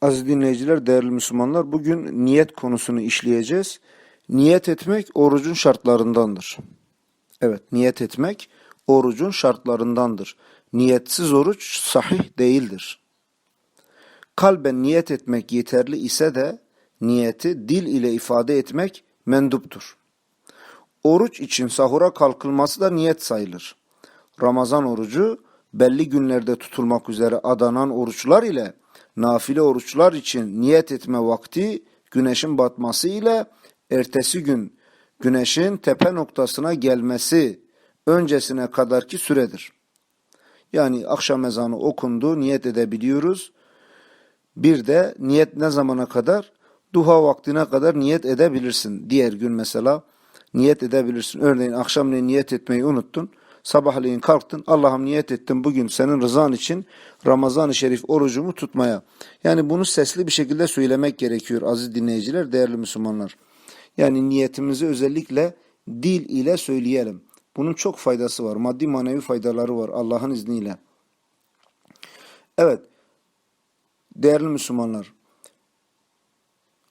Aziz dinleyiciler, değerli Müslümanlar, bugün niyet konusunu işleyeceğiz. Niyet etmek orucun şartlarındandır. Evet, niyet etmek orucun şartlarındandır. Niyetsiz oruç sahih değildir. Kalben niyet etmek yeterli ise de niyeti dil ile ifade etmek menduptur. Oruç için sahura kalkılması da niyet sayılır. Ramazan orucu belli günlerde tutulmak üzere adanan oruçlar ile nafile oruçlar için niyet etme vakti güneşin batması ile ertesi gün güneşin tepe noktasına gelmesi öncesine kadarki süredir. Yani akşam ezanı okundu, niyet edebiliyoruz. Bir de niyet ne zamana kadar? Duha vaktine kadar niyet edebilirsin. Diğer gün mesela niyet edebilirsin. Örneğin akşamleyin niyet etmeyi unuttun. Sabahleyin kalktın. Allah'ım niyet ettim bugün senin rızan için Ramazan-ı Şerif orucumu tutmaya. Yani bunu sesli bir şekilde söylemek gerekiyor aziz dinleyiciler, değerli Müslümanlar. Yani niyetimizi özellikle dil ile söyleyelim. Bunun çok faydası var. Maddi manevi faydaları var Allah'ın izniyle. Evet. Değerli Müslümanlar.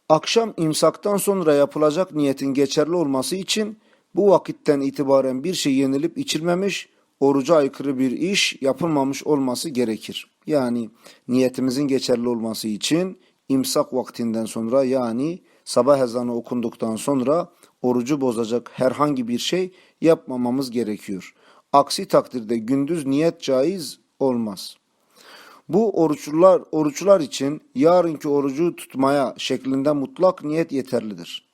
Akşam imsaktan sonra yapılacak niyetin geçerli olması için bu vakitten itibaren bir şey yenilip içilmemiş, oruca aykırı bir iş yapılmamış olması gerekir. Yani niyetimizin geçerli olması için imsak vaktinden sonra yani sabah ezanı okunduktan sonra orucu bozacak herhangi bir şey yapmamamız gerekiyor. Aksi takdirde gündüz niyet caiz olmaz. Bu oruçlular, oruçlar için yarınki orucu tutmaya şeklinde mutlak niyet yeterlidir.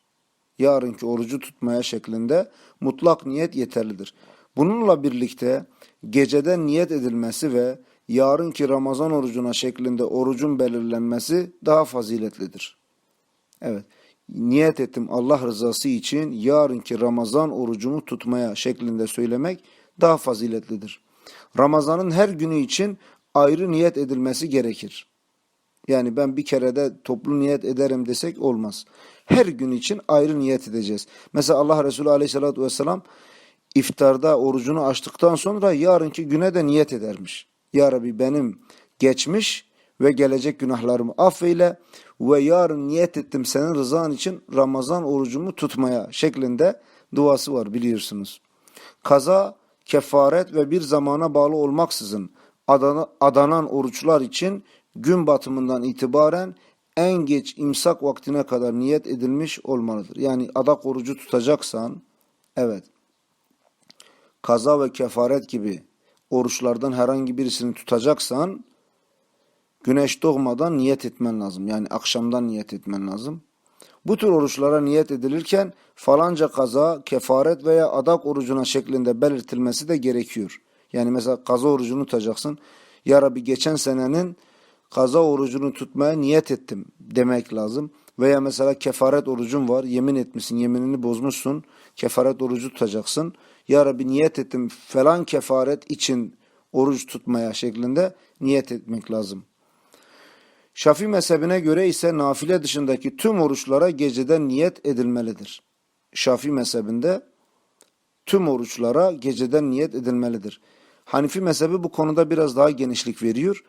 Yarınki orucu tutmaya şeklinde mutlak niyet yeterlidir. Bununla birlikte geceden niyet edilmesi ve yarınki Ramazan orucuna şeklinde orucun belirlenmesi daha faziletlidir. Evet, niyet ettim Allah rızası için yarınki Ramazan orucumu tutmaya şeklinde söylemek daha faziletlidir. Ramazanın her günü için ayrı niyet edilmesi gerekir. Yani ben bir kerede toplu niyet ederim desek olmaz. Her gün için ayrı niyet edeceğiz. Mesela Allah Resulü aleyhissalatü vesselam iftarda orucunu açtıktan sonra yarınki güne de niyet edermiş. Ya Rabbi benim geçmiş ve gelecek günahlarımı affeyle ve yarın niyet ettim senin rızan için Ramazan orucumu tutmaya şeklinde duası var biliyorsunuz. Kaza, kefaret ve bir zamana bağlı olmaksızın adana, adanan oruçlar için gün batımından itibaren en geç imsak vaktine kadar niyet edilmiş olmalıdır. Yani adak orucu tutacaksan, evet, kaza ve kefaret gibi oruçlardan herhangi birisini tutacaksan, güneş doğmadan niyet etmen lazım. Yani akşamdan niyet etmen lazım. Bu tür oruçlara niyet edilirken falanca kaza, kefaret veya adak orucuna şeklinde belirtilmesi de gerekiyor. Yani mesela kaza orucunu tutacaksın. Ya Rabbi geçen senenin kaza orucunu tutmaya niyet ettim demek lazım. Veya mesela kefaret orucun var. Yemin etmişsin, yeminini bozmuşsun. Kefaret orucu tutacaksın. Ya Rabbi niyet ettim falan kefaret için oruç tutmaya şeklinde niyet etmek lazım. Şafi mezhebine göre ise nafile dışındaki tüm oruçlara geceden niyet edilmelidir. Şafi mezhebinde tüm oruçlara geceden niyet edilmelidir. Hanifi mezhebi bu konuda biraz daha genişlik veriyor.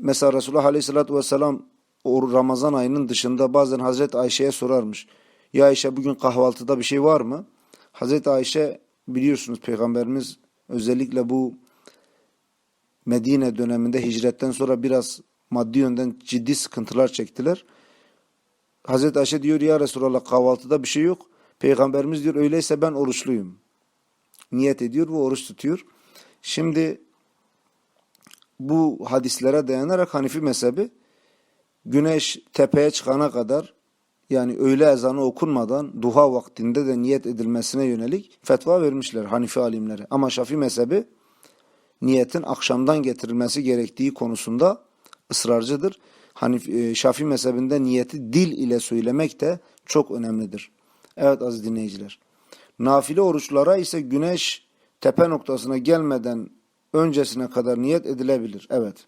Mesela Resulullah Aleyhisselatü Vesselam o Ramazan ayının dışında bazen Hazreti Ayşe'ye sorarmış. Ya Ayşe bugün kahvaltıda bir şey var mı? Hazreti Ayşe biliyorsunuz Peygamberimiz özellikle bu Medine döneminde hicretten sonra biraz maddi yönden ciddi sıkıntılar çektiler. Hazreti Ayşe diyor ya Resulallah kahvaltıda bir şey yok. Peygamberimiz diyor öyleyse ben oruçluyum. Niyet ediyor ve oruç tutuyor. Şimdi bu hadislere dayanarak Hanifi mezhebi güneş tepeye çıkana kadar yani öğle ezanı okunmadan duha vaktinde de niyet edilmesine yönelik fetva vermişler Hanifi alimleri. Ama Şafi mezhebi niyetin akşamdan getirilmesi gerektiği konusunda ısrarcıdır. Hanif, Şafi mezhebinde niyeti dil ile söylemek de çok önemlidir. Evet aziz dinleyiciler. Nafile oruçlara ise güneş tepe noktasına gelmeden öncesine kadar niyet edilebilir. Evet.